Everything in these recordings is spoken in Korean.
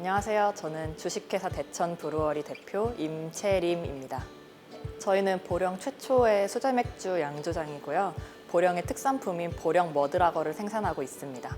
안녕하세요. 저는 주식회사 대천 브루어리 대표 임채림입니다. 저희는 보령 최초의 수제 맥주 양조장이고요. 보령의 특산품인 보령 머드라거를 생산하고 있습니다.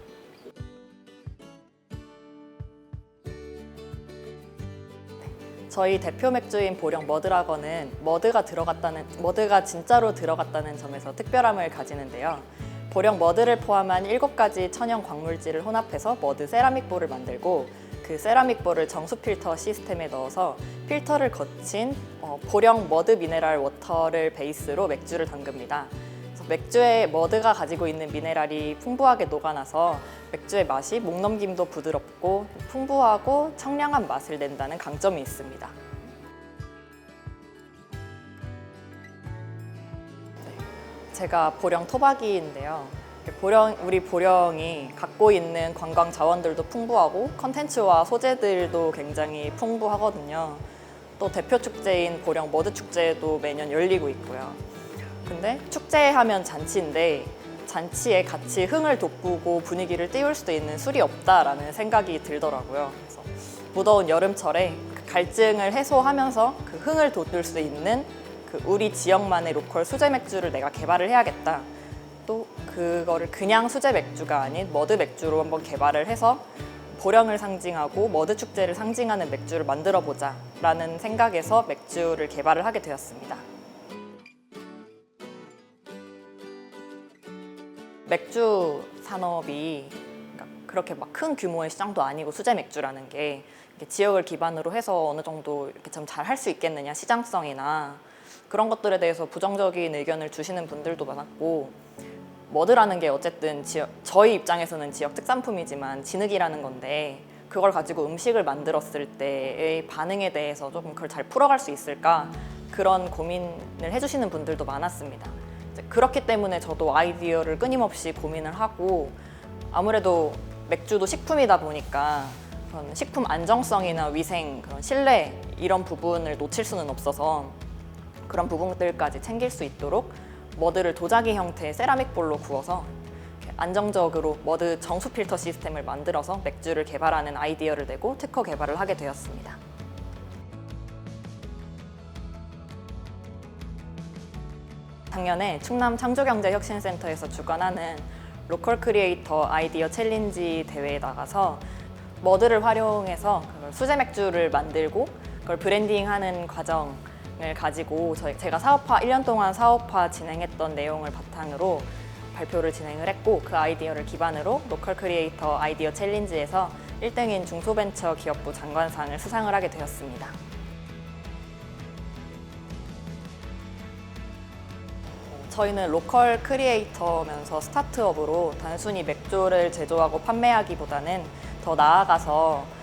저희 대표 맥주인 보령 머드라거는 머드가 들어갔다는 머드가 진짜로 들어갔다는 점에서 특별함을 가지는데요. 보령 머드를 포함한 7가지 천연 광물질을 혼합해서 머드 세라믹 볼을 만들고 그 세라믹 볼을 정수 필터 시스템에 넣어서 필터를 거친 어, 보령 머드 미네랄 워터를 베이스로 맥주를 담급니다. 그래서 맥주에 머드가 가지고 있는 미네랄이 풍부하게 녹아나서 맥주의 맛이 목 넘김도 부드럽고 풍부하고 청량한 맛을 낸다는 강점이 있습니다. 제가 보령 토박이인데요. 보령 우리 보령이 갖고 있는 관광 자원들도 풍부하고 컨텐츠와 소재들도 굉장히 풍부하거든요. 또 대표 축제인 보령 머드 축제도 매년 열리고 있고요. 근데 축제하면 잔치인데 잔치에 같이 흥을 돋구고 분위기를 띄울 수도 있는 술이 없다라는 생각이 들더라고요. 그래서 무더운 여름철에 그 갈증을 해소하면서 그 흥을 돋울 수 있는 그 우리 지역만의 로컬 수제 맥주를 내가 개발을 해야겠다. 또 그거를 그냥 수제 맥주가 아닌 머드 맥주로 한번 개발을 해서 보령을 상징하고 머드 축제를 상징하는 맥주를 만들어 보자 라는 생각에서 맥주를 개발을 하게 되었습니다. 맥주 산업이 그러니까 그렇게 막 큰 규모의 시장도 아니고 수제 맥주라는 게 지역을 기반으로 해서 어느 정도 이렇게 좀잘할 수 있겠느냐 시장성이나 그런 것들에 대해서 부정적인 의견을 주시는 분들도 많았고 머드라는 게 어쨌든 지역, 저희 입장에서는 지역 특산품이지만 진흙이라는 건데 그걸 가지고 음식을 만들었을 때의 반응에 대해서 조금 그걸 잘 풀어갈 수 있을까 그런 고민을 해주시는 분들도 많았습니다. 그렇기 때문에 저도 아이디어를 끊임없이 고민을 하고 아무래도 맥주도 식품이다 보니까 그런 식품 안정성이나 위생, 그런 신뢰 이런 부분을 놓칠 수는 없어서 그런 부분들까지 챙길 수 있도록 머드를 도자기 형태의 세라믹 볼로 구워서 안정적으로 머드 정수 필터 시스템을 만들어서 맥주를 개발하는 아이디어를 내고 특허 개발을 하게 되었습니다. 작년에 충남 창조경제혁신센터에서 주관하는 로컬 크리에이터 아이디어 챌린지 대회에 나가서 머드를 활용해서 수제 맥주를 만들고 그걸 브랜딩하는 과정 을 가지고 저희 제가 사업화 1년 동안 사업화 진행했던 내용을 바탕으로 발표를 진행을 했고 그 아이디어를 기반으로 로컬 크리에이터 아이디어 챌린지에서 1등인 중소벤처 기업부 장관상을 수상을 하게 되었습니다. 저희는 로컬 크리에이터면서 스타트업으로 단순히 맥주를 제조하고 판매하기보다는 더 나아가서 그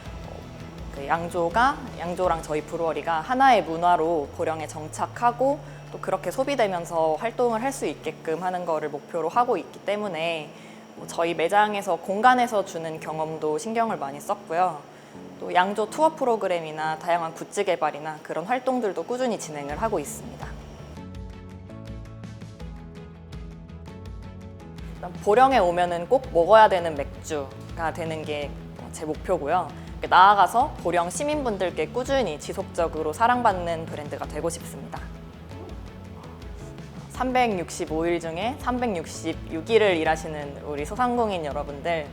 양조가 양조랑 저희 브루어리가 하나의 문화로 보령에 정착하고 또 그렇게 소비되면서 활동을 할 수 있게끔 하는 거를 목표로 하고 있기 때문에 뭐 저희 매장에서 공간에서 주는 경험도 신경을 많이 썼고요. 또 양조 투어 프로그램이나 다양한 굿즈 개발이나 그런 활동들도 꾸준히 진행을 하고 있습니다. 보령에 오면은 꼭 먹어야 되는 맥주가 되는 게 제 목표고요. 나아가서 보령 시민분들께 꾸준히 지속적으로 사랑받는 브랜드가 되고 싶습니다. 365일 중에 366일을 일하시는 우리 소상공인 여러분들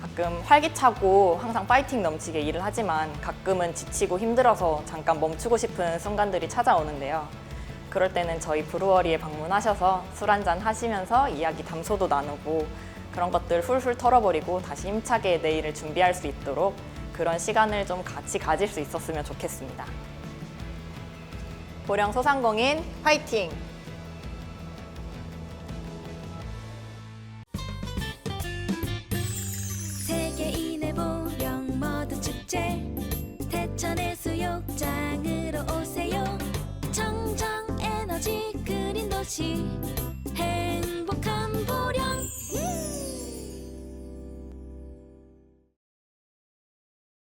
가끔 활기차고 항상 파이팅 넘치게 일을 하지만 가끔은 지치고 힘들어서 잠깐 멈추고 싶은 순간들이 찾아오는데요. 그럴 때는 저희 브루어리에 방문하셔서 술 한잔 하시면서 이야기 담소도 나누고 그런 것들 훌훌 털어버리고 다시 힘차게 내일을 준비할 수 있도록 그런 시간을 좀 같이 가질 수 있었으면 좋겠습니다. 보령 소상공인 화이팅! 세계인의 보령 머드 축제 대천의 수욕장으로 오세요 청정 에너지 그린 도시